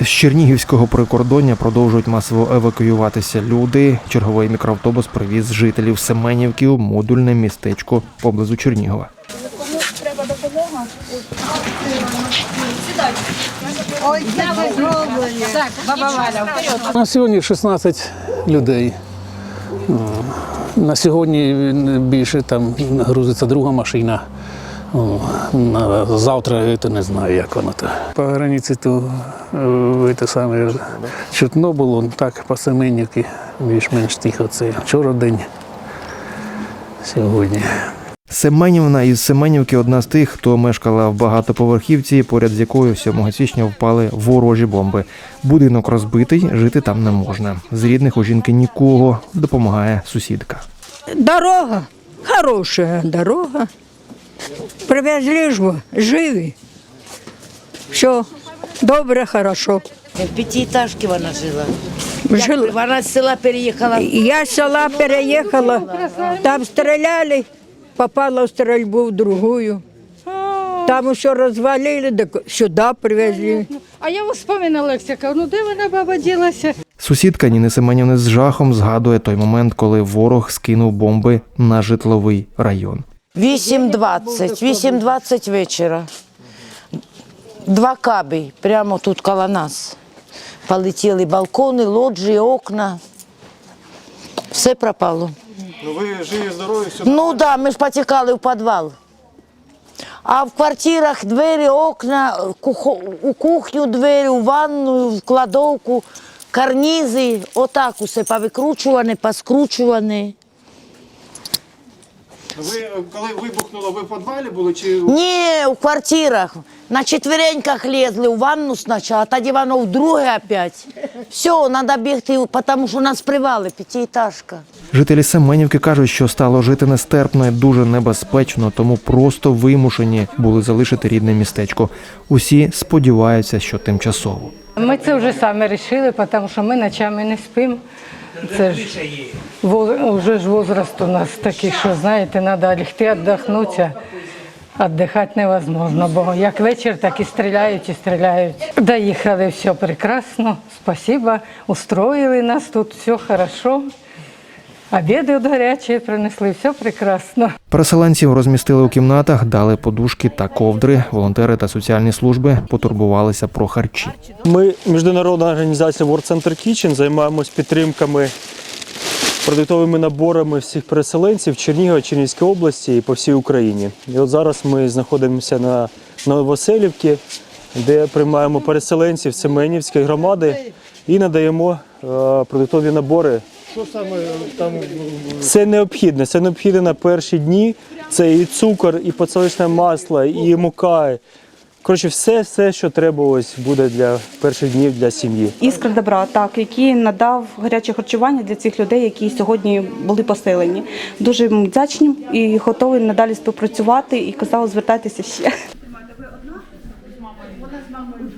З Чернігівського прикордоння продовжують масово евакуюватися люди. Черговий мікроавтобус привіз жителів Семенівки у модульне містечко поблизу Чернігова. На сьогодні 16 людей. На сьогодні більше там грузиться друга машина. Завтра я то не знаю, як воно то. По границі то е, те саме чутно було, так по Семенівці більш-менш тихо. Це вчора день. Сьогодні. Семенівна із Семенівки одна з тих, хто мешкала в багатоповерхівці, поряд з якою 7 січня впали ворожі бомби. Будинок розбитий, жити там не можна. З рідних у жінки нікого допомагає сусідка. Дорога, хорошая дорога. Привезли ж живі. Все, добре, хорошо. В п'ятиэтажці вона жила. Жила. Вона з села переїхала. Я з села переїхала, там стріляли, попала в стрільбу в другую. Там все розвалили, так сюди привезли. А я вспоминала, Олексія, ну де вона баба ділася? Сусідка Ніни Семенівни з жахом згадує той момент, коли ворог скинув бомби на житловий район. 8.20, 8.20 вечора. Два каби прямо тут коло нас. Полетіли балкони, лоджії, окна. Все пропало. Ну ви живі, здорові, все. Ну так, да, ми ж потікали в підвал. А в квартирах двері, окна, кухо- у кухню двері, у ванну, в кладовку, карнізи, отак усе повикручуване, поскручуване. Ви коли вибухнуло, ви в підвалі були чи Ні, у квартирах. На четвереньках лезли у ванну спочатку, а тоді воно вдруге опять. Все, треба бігти, тому що нас привали, п'ятиэтажка. Жителі Семенівки кажуть, що стало жити нестерпно і дуже небезпечно, тому просто вимушені були залишити рідне містечко. Усі сподіваються, що тимчасово. Ми це вже самі вирішили, тому що ми ночами не спимо. Це ж вже ж возраст у нас такий, що знаєте, треба лягти, віддихнутися. Віддихати невозможно, бо як вечір, так і стріляють, і стріляють. Доїхали, все прекрасно, спасибо, устроїли нас тут, все хорошо. Обіди от гарячі принесли, все прекрасно. Переселенців розмістили у кімнатах, дали подушки та ковдри. Волонтери та соціальні служби потурбувалися про харчі. ми міжнародна організація World Center Kitchen займаємось підтримками продуктовими наборами всіх переселенців Чернігова, Чернігівської області і по всій Україні. І от зараз ми знаходимося на Новоселівці, де приймаємо переселенців Семенівської громади і надаємо е, продуктові набори. Що саме там все необхідне, Це необхідне на перші дні. Це і цукор, і подсолнечне масло, і мука. Коротше, все, все, що треба, ось буде для перших днів для сім'ї. Іскра добра, так який надав гаряче харчування для цих людей, які сьогодні були поселені. Дуже вдячні і готові надалі співпрацювати. І казав, звертайтеся ще. Вона з мамою.